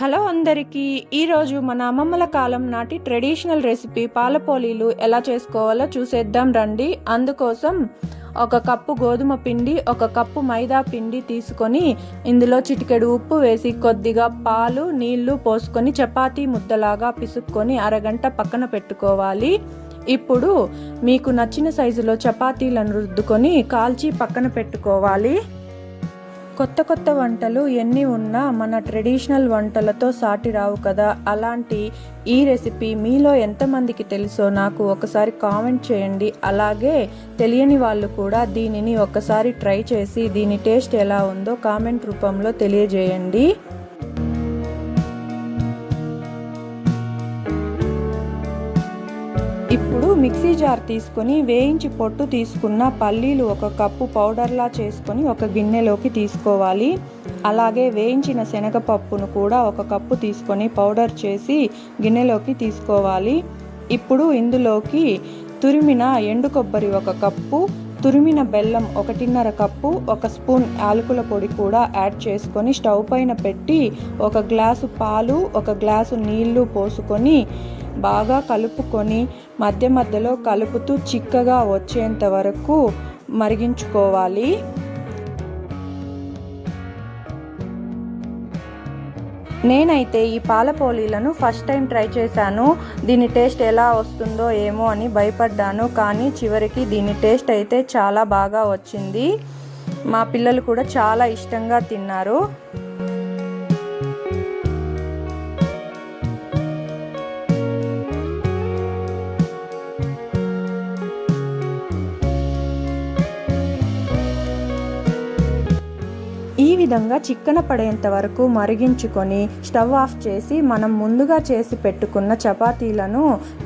Hello అందరికీ ఈరోజు మన అమ్మమ్మల కాలం నాటి ట్రెడిషనల్ రెసిపీ పాలపోలీలు ఎలా చేసుకోవాలో చూసేద్దాం రండి. అందుకోసం ఒక కప్పు గోధుమ పిండి ఒక కప్పు మైదా పిండి తీసుకొని ఇందులో చిటికెడు ఉప్పు వేసి కొద్దిగా పాలు నీళ్ళు పోసుకొని చపాతీ ముద్దలాగా పిసుక్కొని అరగంట పక్కన పెట్టుకోవాలి. ఇప్పుడు మీకు నచ్చిన సైజులో చపాతీలను రుద్దుకొని కాల్చి పక్కన పెట్టుకోవాలి. కొత్త కొత్త వంటలు ఎన్ని ఉన్నా మన ట్రెడిషనల్ వంటలతో సాటి రావు కదా. అలాంటి ఈ రెసిపీ మీలో ఎంతమందికి తెలుసో నాకు ఒకసారి కామెంట్ చేయండి. అలాగే తెలియని వాళ్ళు కూడా దీనిని ఒకసారి ట్రై చేసి దీని టేస్ట్ ఎలా ఉందో కామెంట్ రూపంలో తెలియజేయండి. ఇప్పుడు మిక్సీ జార్ తీసుకొని వేయించి పొట్టు తీసుకున్న పల్లీలు ఒక కప్పు పౌడర్లా చేసుకొని ఒక గిన్నెలోకి తీసుకోవాలి. అలాగే వేయించిన శనగపప్పును కూడా ఒక కప్పు తీసుకొని పౌడర్ చేసి గిన్నెలోకి తీసుకోవాలి. ఇప్పుడు ఇందులోకి తురిమిన ఎండు కొబ్బరి ఒక కప్పు తురిమిన బెల్లం ఒకటిన్నర కప్పు ఒక స్పూన్ యాలకుల పొడి కూడా యాడ్ చేసుకొని స్టవ్ పైన పెట్టి ఒక గ్లాసు పాలు ఒక గ్లాసు నీళ్ళు పోసుకొని బాగా కలుపుకొని మధ్య మధ్యలో కలుపుతూ చిక్కగా వచ్చేంత వరకు మరిగించుకోవాలి. నేనైతే ఈ పాలపోలీలను ఫస్ట్ టైం ట్రై చేశాను. దీని టేస్ట్ ఎలా వస్తుందో ఏమో అని భయపడ్డాను కానీ చివరికి దీని టేస్ట్ అయితే చాలా బాగా వచ్చింది. మా పిల్లలు కూడా చాలా ఇష్టంగా తిన్నారు. విధంగా చిక్కన పడేంత వరకు మరిగించుకొని స్టవ్ ఆఫ్ చేసి మనం ముందుగా చేసి పెట్టుకున్న చపాతీలను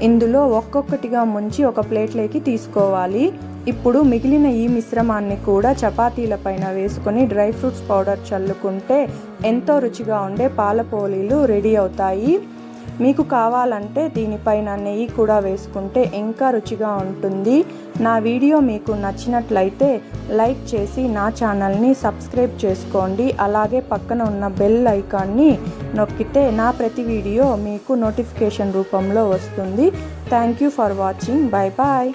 ఇందులో ఒక్కొక్కటిగా ముంచి ఒక ప్లేట్లోకి తీసుకోవాలి. ఇప్పుడు మిగిలిన ఈ మిశ్రమాన్ని కూడా చపాతీల పైన వేసుకొని డ్రై ఫ్రూట్స్ పౌడర్ చల్లుకుంటే ఎంతో రుచిగా ఉండే పాలపోలీలు రెడీ అవుతాయి. మీకు కావాలంటే దీనిపైన నెయ్యి కూడా వేసుకుంటే ఇంకా రుచిగా ఉంటుంది. నా వీడియో మీకు నచ్చినట్లయితే లైక్ చేసి నా ఛానల్ని సబ్స్క్రైబ్ చేసుకోండి. అలాగే పక్కన ఉన్న బెల్ ఐకాన్ని నొక్కితే నా ప్రతి వీడియో మీకు నోటిఫికేషన్ రూపంలో వస్తుంది. Thank you for watching. Bye bye.